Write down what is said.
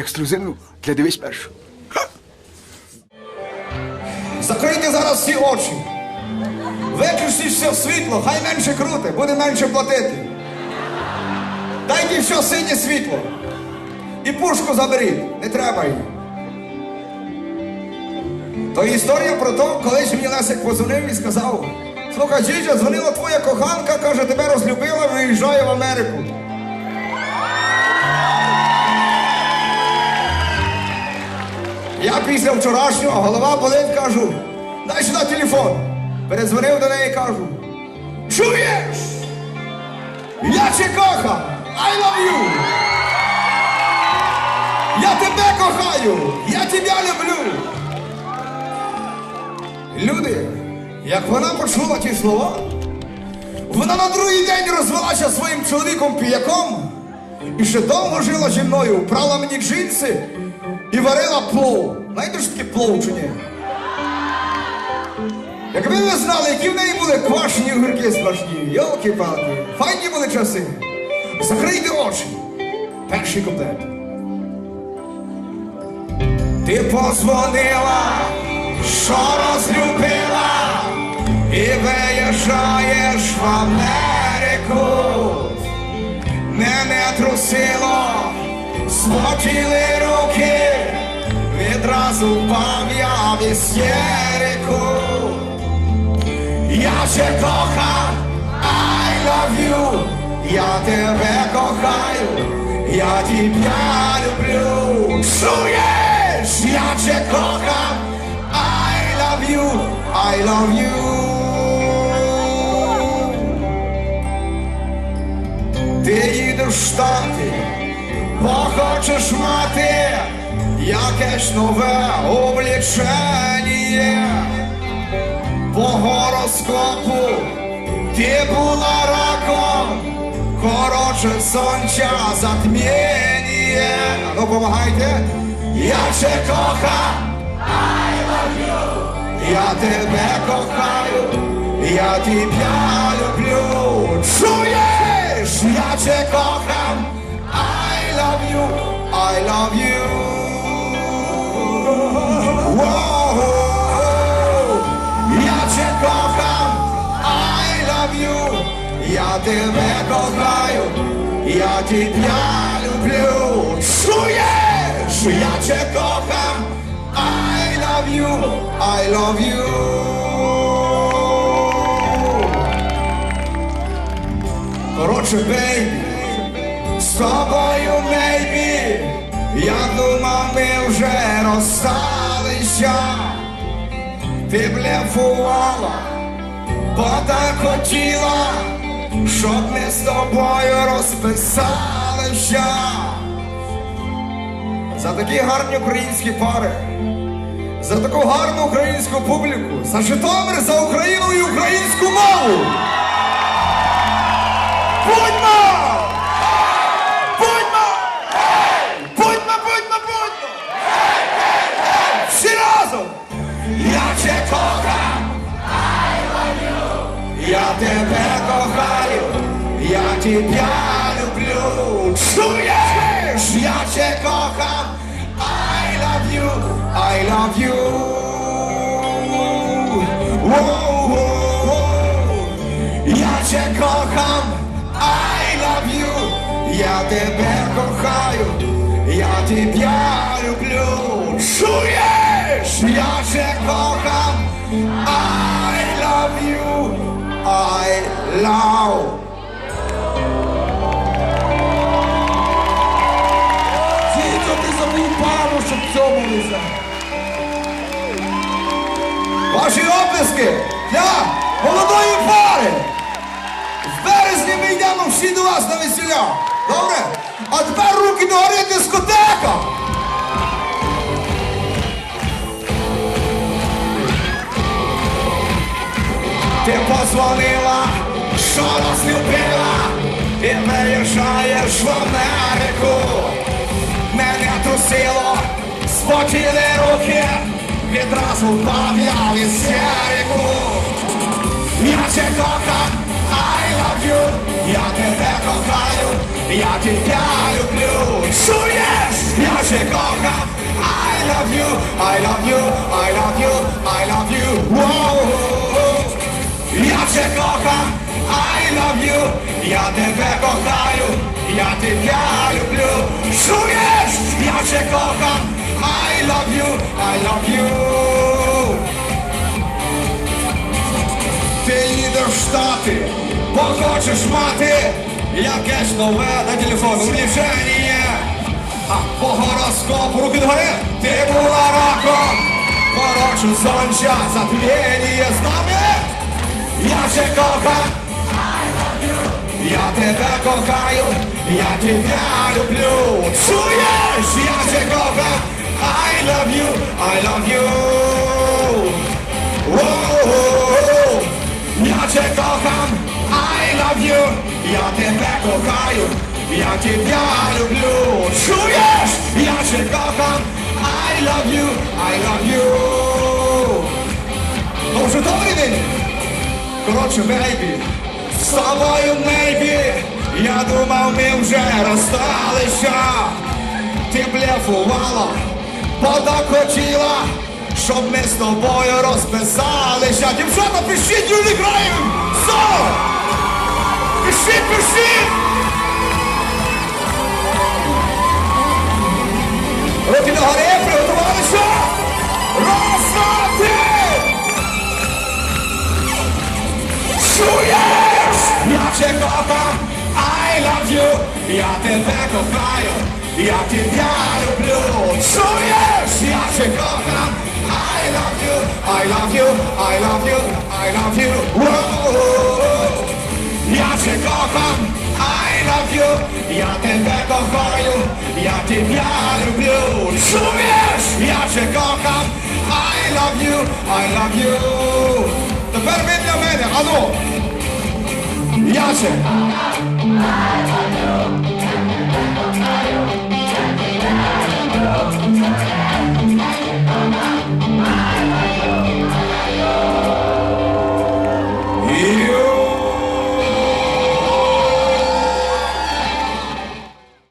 Ексклюзивну для дивись першу. Закрийте зараз всі очі. Виключіть все світло, хай менше круте, буде менше платити. Дайте все синє світло. І пушку заберіть, не треба її. То історія про те, колись мені Лесик позвонив і сказав: слухай, Джіджа, дзвонила твоя коханка, каже, тебе розлюбила, виїжджає в Америку. Я після вчорашнього голова болить, кажу, дай сюди телефон. Передзвонив до неї кажу. Чуєш? Я тебе кохаю! I love you! Я тебе кохаю! Я тебе люблю! Люди, як вона почула ті слова, вона на другий день розвелася своїм чоловіком піяком і ще довго жила зі мною, прала мені джинси і варила плов. Знаєте, що таке плов чи ні? Якби ви знали, які в неї були квашені огірки смачні, йолки-палки, файні були часи. Закрийте очі. Перший комплект. Ти позвонила, що розлюбила, і виїжджаєш в Америку. Мене трусило, спотіли руки, відразу впав я в істерику. Я ще кохав, I love you, я тебе кохаю, я тебя люблю. Чуєш, я ще кохав, I love you, I love you. Ти їдеш в Штати, бо хочеш мати якесь нове облічення. По гороскопу ти була раком, коротше сонця затміння. Ну, помагайте, я ще you. Я тебе кохаю, я тебе люблю. Чуєш, я ще кохам, I love you, I love you. Тебе кохаю, я тебя люблю. Чуєш, я тебе кохам, I love you, I love you. Коротше, бейбі, з тобою, мейбі, я думав, ми вже розсталися. Ти блефувала, бо так хотіла, щоб ми з тобою розписалися. За такі гарні українські пари, за таку гарну українську публіку, за Житомир, за Україну і українську мову. Будьмо! Будьмо! Будьмо, будьмо, будьмо! Всі разом! Я тебе. Я тебе тебя люблю. Чуєш? Я тебе кохам, I love you, I love you. Воу-воу-воу. Я тебе кохам, I love you. Я тебе кохаю, я тебя люблю. Чуєш? Я тебе кохам, I love you. I love. Ваші оплески для молодої пари. В березні ми йдемо всі до вас на весілля. Добре? А тепер руки догори дискотека. Ти позвонила, що розлюбила, і виїжджаєш в Америку. Мене трусило, спотіли руки, відразу впав я в істерику. Я тебе кохаю, I love you, я тебе кохаю, я тебя люблю. Чуєш, я же кохам. I love you, I love you, I love you, I love you. Воу. Я же кохам, I love you, я тебе кохаю, я тебя люблю. Чуєш, я же кохам, I love you, I love you. Ти їдеш в Штати, бо хочеш мати якесь нове на телефон урішення. А по гороскопу руки догори ти була раком. Коротше, сонця, затміння з нами. Я же кохам, я тебе кохаю, я тебя люблю. Чуєш, я же кохам, I love you, I love you. Воу, я же кохам, I love you, я тебе кохаю, я тебя люблю. Чуєш, я же кохам, I love you, I love you. Ну вже добрий день. Коротше, мейбі, з тобою мейбі, я думав, ми вже розсталися. Ти блефувала, так хотіла, щоб ми з тобою розписалися. Дівчата, пишіть, Юлі граємо! Со! Пишіть, пишіть! Руки догори, приготувалися! Раз, два! Чуєш? Я тебе кохам, I love you, я тебе кохаю, я тебя люблю. Я тебя люблю. Чуєш? Я тебе кохам, I love you, I love you. Тепер ви для мене, ану. Я же.